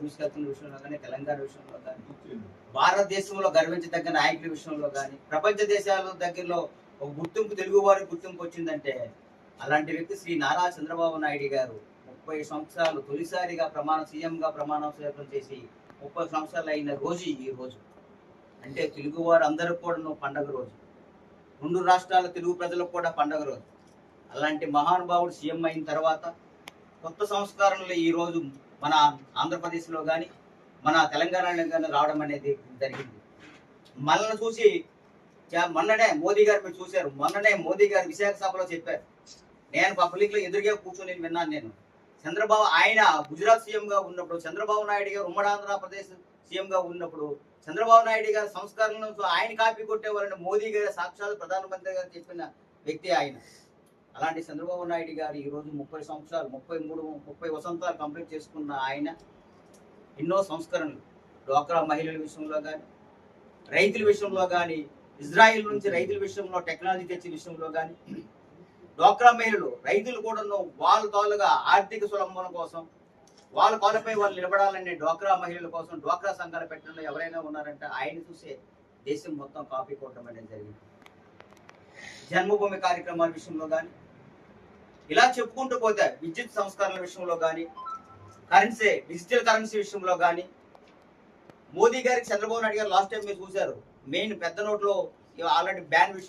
దూసుకెళ్తున్న విషయంలో కానీ తెలంగాణ విషయంలో కానీ భారతదేశంలో గర్వించదగ్గ నాయకుల విషయంలో కానీ ప్రపంచ దేశాల దగ్గరలో ఒక గుర్తింపు తెలుగు వారి గుర్తింపు వచ్చిందంటే అలాంటి వ్యక్తి శ్రీ నారా చంద్రబాబు నాయుడు గారు ముప్పై సంవత్సరాలు తొలిసారిగా ప్రమాణ సీఎంగా ప్రమాణం స్వీకారం చేసి ముప్పై సంవత్సరాలు అయిన రోజు ఈ రోజు. అంటే తెలుగు వారు అందరూ కూడా పండగ రోజు. రెండు రాష్ట్రాల తెలుగు ప్రజలకు కూడా పండగ రోజు. అలాంటి మహానుభావుడు సీఎం అయిన తర్వాత కొత్త సంస్కారంలో ఈ రోజు మన ఆంధ్రప్రదేశ్లో కానీ మన తెలంగాణలో కానీ రావడం అనేది జరిగింది. మనల్ని చూసి మొన్ననే మోదీ గారు మీరు చూశారు. మొన్ననే మోదీ గారు విశాఖ సభలో చెప్పారు. నేను పబ్లిక్లో ఎదురుగా కూర్చొని విన్నాను నేను. చంద్రబాబు ఆయన గుజరాత్ సీఎం గా ఉన్నప్పుడు చంద్రబాబు నాయుడు గారు ఉమ్మడి ఆంధ్రప్రదేశ్ సీఎంగా ఉన్నప్పుడు చంద్రబాబు నాయుడు గారి సంస్కరణలు ఆయన కాపీ కొట్టేవారని మోదీ గారి సాక్షాత్ ప్రధానమంత్రి గారు చెప్పిన వ్యక్తి ఆయన. అలాంటి చంద్రబాబు నాయుడు గారు ఈ రోజు ముప్పై సంవత్సరాలు ముప్పై మూడు ముప్పై వసంతాలు కంప్లీట్ చేసుకున్న ఆయన ఎన్నో సంస్కరణలు. డ్వాక్రా మహిళల విషయంలో కానీ రైతుల విషయంలో కానీ ఇజ్రాయిల్ నుంచి రైతుల విషయంలో టెక్నాలజీ తెచ్చే విషయంలో కానీ డ్వాక్రా మహిళలు రైతులు కూడా వాళ్ళ తాలుగా ఆర్థిక సులభం కోసం వాళ్ళ కాళ్ళపై వాళ్ళు నిలబడాలనే డ్వాక్రా మహిళల కోసం డ్వాక్రా సంఘాలు పెట్టడంలో ఎవరైనా ఉన్నారంటే ఆయన చూసే దేశం మొత్తం కాపీ కొట్టడం అనేది జరిగింది. జన్మభూమి కార్యక్రమాల విషయంలో కానీ ఇలా చెప్పుకుంటూ పోతే విద్యుత్ సంస్కరణల విషయంలో కానీ కరెన్సీ డిజిటల్ కరెన్సీ విషయంలో కానీ మోదీ గారికి చంద్రబాబు నాయుడు గారు లాస్ట్ టైం మీరు చూశారు మెయిన్ పెద్ద నోట్లో ఆల్రెడీ బ్యాన్ విషయం